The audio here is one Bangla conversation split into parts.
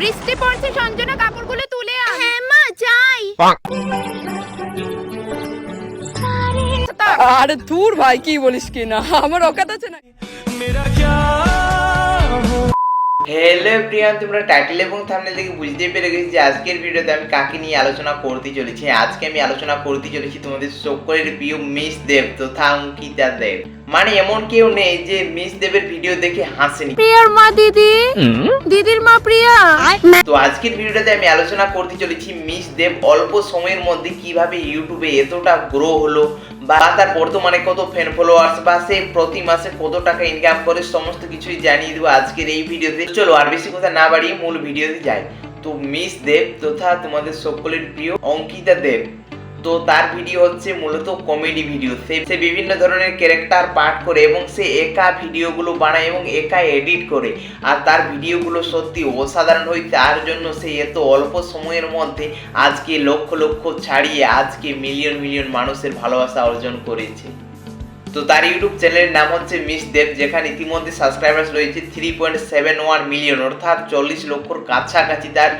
বৃষ্টি পড়ছে সঞ্জনা কাপড়গুলো তুলে আন। হ্যাঁ মা যাই। আরে। দূর ভাই কি বলিস কি না আমার অকাত আছে না। হ্যালো প্রিয়ান তোমরা টাইটেল এবং থামনেল দেখে বুঝতেই পেরে গেছি যে আজকের ভিডিওতে আমি কাকে নিয়ে আলোচনা করতে চলেছি। হ্যাঁ, আজকে আমি আলোচনা করতে চলেছি তোমাদের সকলের প্রিয় মিস দেব তথা অঙ্কিতা দেব। মানে এমন কেউ নেই যে মিস দেবের ভিডিও দেখে হাসেনি। প্রিয়ার মা দিদি। দিদির মা প্রিয়া। তো আজকের ভিডিওটাতে আমি আলোচনা করতে চলেছি মিস দেব অল্প সময়ের মধ্যে কীভাবে ইউটিউবে এতটা গ্রো হলো বা তার বর্তমানে কত ফ্যান ফলোয়ার্স বা সে প্রতি মাসে কত টাকা ইনকাম করে সমস্ত কিছুই জানিয়ে দেবো আজকের এই ভিডিওতে। চলো আর বেশি কথা না বাড়িয়ে মূল ভিডিওতে যাই। তো মিস দেব তথা তোমাদের সকলের প্রিয় অঙ্কিতা দেব। তো তার ভিডিও হচ্ছে মূলত কমেডি ভিডিও সে সে বিভিন্ন ধরনের ক্যারেক্টার পাঠ করে এবং সে একা ভিডিওগুলো বানায় এবং একা এডিট করে। আর তার ভিডিওগুলো সত্যি অসাধারণ হয় তার জন্য সে এত অল্প সময়ের মধ্যে আজকে লক্ষ লক্ষ ছাড়িয়ে আজকে মিলিয়ন মিলিয়ন মানুষের ভালোবাসা অর্জন করেছে। তো তার ইউটিউব চ্যানেলের নাম হচ্ছে মিস দেব, যেখানে ইতিমধ্যে সাবস্ক্রাইবার্স রয়েছে three point seven one million অর্থাৎ চল্লিশ লক্ষর কাছাকাছি তার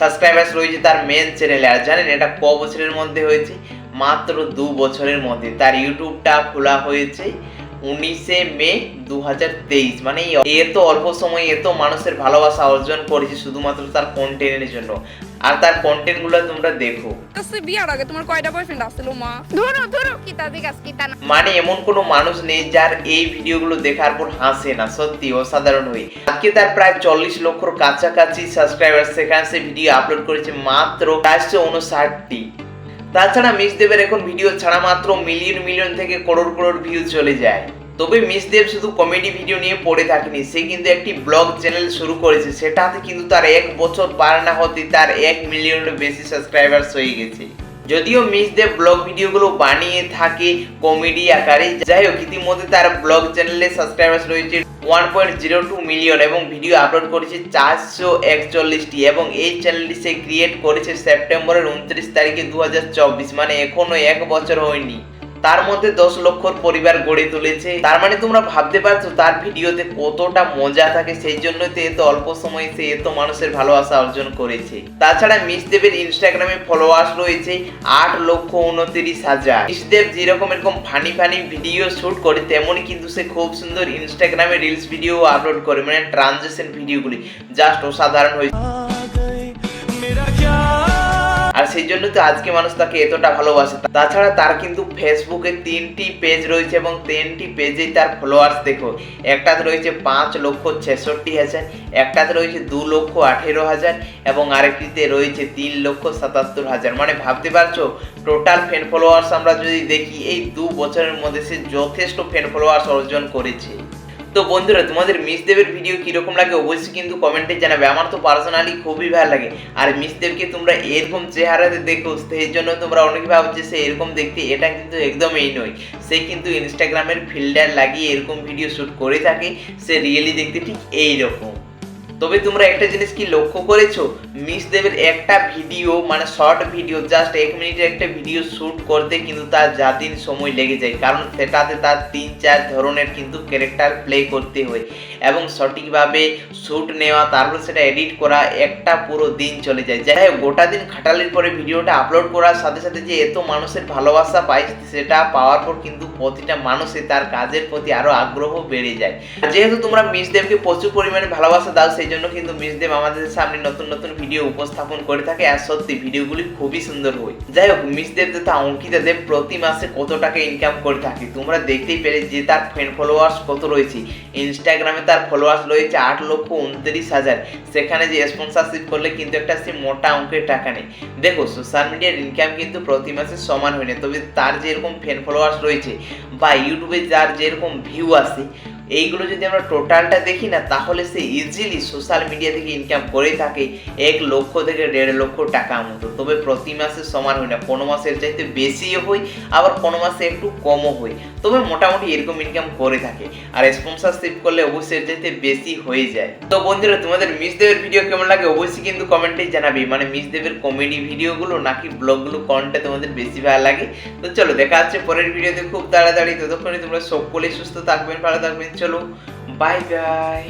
সাবস্ক্রাইবার্স রয়েছে তার মেন চ্যানেলে আর জানেন, এটা ক বছরের মধ্যে হয়েছে? মাত্র দু বছরের মধ্যে। তার ইউটিউবটা খোলা হয়েছে উনিশে মে দু হাজার তেইশ। মানে এত অল্প সময়ে এত মানুষের ভালোবাসা অর্জন করেছে শুধুমাত্র তার কন্টেন্টের জন্য। আর তার কন্টেন্টগুলো তোমরা দেখো। সে বিয়ার আগে তোমার কয়টা বয়ফ্রেন্ড আসছিল মা? ধরো ধরো। কিতা দিগাস কিতা না মানে এমন কোনো মানুষ নেই যার এই ভিডিওগুলো দেখার পর হাসে না সত্যি অসাধারণ হই। আজকে তার প্রায় চল্লিশ লক্ষর কাছাকাছি সাবস্ক্রাইবার সেখানে সে ভিডিও আপলোড করেছে মাত্র চারশো উনষাটটি তাছাড়া মিস দেবের এখন ভিডিও ছাড়া মাত্র মিলিয়ন মিলিয়ন থেকে করোড় করোড় ভিউ চলে যায়। তবে মিস দেব শুধু কমেডি ভিডিও নিয়ে পড়ে থাকেনি, সে কিন্তু একটি ব্লগ চ্যানেল শুরু করেছে। সেটাতে কিন্তু তার এক বছর পার না হতে তার এক মিলিয়নের বেশি সাবস্ক্রাইবার্স হয়ে গেছে। যদিও মিস দেব ব্লগ ভিডিওগুলো বানিয়ে থাকে কমেডি আকারে, যাই হোক, ইতিমধ্যে তার ব্লগ চ্যানেলে সাবস্ক্রাইবার্স রয়েছে one point zero two million এবং ভিডিও আপলোড করেছে চারশো একচল্লিশটি এবং এই চ্যানেলটি সে ক্রিয়েট করেছে সেপ্টেম্বরের উনত্রিশ তারিখে দু হাজার চব্বিশ মানে এখনও এক বছর হয়নি। তার মধ্যে দশ লক্ষর পরিবার গড়ে তুলেছে। তার মানে তোমরা ভাবতে পারছ, তার ভিডিওতে কতটা মজা থাকে, সেই জন্য তো এত অল্প সময়ে সে এত মানুষের ভালোবাসা অর্জন করেছে। তাছাড়া মিস দেবের ইনস্টাগ্রামে ফলোয়ার্স রয়েছে আট লক্ষ উনত্রিশ হাজার। মিস দেব যেরকম এরকম ফানি ফানি ভিডিও শুট করে, তেমনই কিন্তু সে খুব সুন্দর ইনস্টাগ্রামে রিলস ভিডিও আপলোড করে মানে ট্রানজেকশন ভিডিওগুলি জাস্ট অসাধারণ হয়েছে। সেই জন্য তো আজকে মানুষ তাকে এতটা ভালোবাসে। তাছাড়া তার কিন্তু ফেসবুকে তিনটি পেজ রয়েছে এবং তিনটি পেজেই তার ফলোয়ার্স দেখো। একটাতে রয়েছে পাঁচ লক্ষ ছেষট্টি হাজার, একটাতে রয়েছে দু লক্ষ আঠেরো হাজার এবং আরেকটিতে রয়েছে তিন লক্ষ সাতাত্তর হাজার। মানে ভাবতে পারছ? টোটাল ফ্যান ফলোয়ার্স আমরা যদি দেখি, এই দু বছরের মধ্যে সে যথেষ্ট ফ্যান ফলোয়ার্স অর্জন করেছে। তো বন্ধুরা, তোমাদের মিসদেবের ভিডিও কীরকম লাগে অবশ্যই কিন্তু কমেন্টে জানাবে। আমার তো পার্সোনালি খুবই ভালো লাগে। আর মিসদেবকে তোমরা এরকম চেহারাতে দেখো, সেই জন্য তোমরা অনেকে ভাবছ সে এরকম দেখতে, এটা কিন্তু একদমই নয়। সে কিন্তু ইনস্টাগ্রামের ফিল্টার লাগিয়ে এরকম ভিডিও শ্যুট করে থাকে, সে রিয়েলি দেখতে ঠিক এই রকম তবে তোমরা একটা জিনিস কি লক্ষ্য করেছ? মিস দেবের একটা ভিডিও মানে শর্ট ভিডিও জাস্ট এক মিনিটের একটা ভিডিও শ্যুট করতে কিন্তু তার যা দিন সময় লেগে যায়। কারণ সেটাতে তার তিন চার ধরনের কিন্তু ক্যারেক্টার প্লে করতে হয়। এবং সঠিকভাবে শ্যুট নেওয়া, তারপর সেটা এডিট করা, একটা পুরো দিন চলে যায়। যাই হোক, গোটা দিন খাটালির পরে ভিডিওটা আপলোড করার সাথে সাথে যে এত মানুষের ভালোবাসা পায়, সেটা পাওয়ার পর কিন্তু প্রতিটা মানুষের তার কাজের প্রতি আরও আগ্রহ বেড়ে যায়। যেহেতু তোমরা মিস দেবকে প্রচুর পরিমাণে ভালোবাসা দাও, সেই জন্য কিন্তু মিস দেব আমাদের সামনে নতুন নতুন ভিডিও উপস্থাপন করে থাকে, আর সত্যি ভিডিওগুলি খুবই সুন্দর হয়। যাই হোক, মিস দেব তথা অঙ্কিতা দেব প্রতি মাসে কত টাকা ইনকাম করে থাকে? তোমরা দেখতেই পেরে যে তার ফ্রেন্ড ফলোয়ার্স কত রয়েছে। ইনস্টাগ্রামে তার ফলোয়ার্স রয়েছে আট লক্ষ উনত্রিশ হাজার। সেখানে যে স্পন্সারশিপ করলে কিন্তু একটা সে মোটা অঙ্কের টাকা নেই দেখো সোশ্যাল মিডিয়ার ইনকাম কিন্তু প্রতি মাসে সমান হয় না। তবে তার যেরকম ফ্যান ফলোয়ার্স রয়েছে বা ইউটিউবে যার যেরকম ভিউ আসে এইগুলো যদি আমরা টোটালটা দেখি না, তাহলে সে ইজিলি সোশ্যাল মিডিয়া থেকে ইনকাম করে থাকে এক লক্ষ থেকে দেড় লক্ষ টাকা মতো। তবে প্রতি মাসে সমান হয় না, কোনো মাসের চাইতে বেশিও হয় আবার কোনো মাসে একটু কমও হয় তবে মোটামুটি এরকম ইনকাম করে থাকে, আর স্পন্সরশিপ করলে অবশ্যই চাইতে বেশি হয়ে যায়। তো বন্ধুরা, তোমাদের মিস দেবের ভিডিও কেমন লাগে অবশ্যই কিন্তু কমেন্টে জানাবে। মানে মিস দেবের কমেডি ভিডিওগুলো নাকি ব্লগগুলো কোনটা তোমাদের বেশি ভালো লাগে। তো চলো, দেখা হচ্ছে পরের ভিডিওতে খুব তাড়াতাড়ি। ততক্ষণে তোমরা সকলেই সুস্থ থাকবেন, ভালো থাকবেন। চলো বাই বাই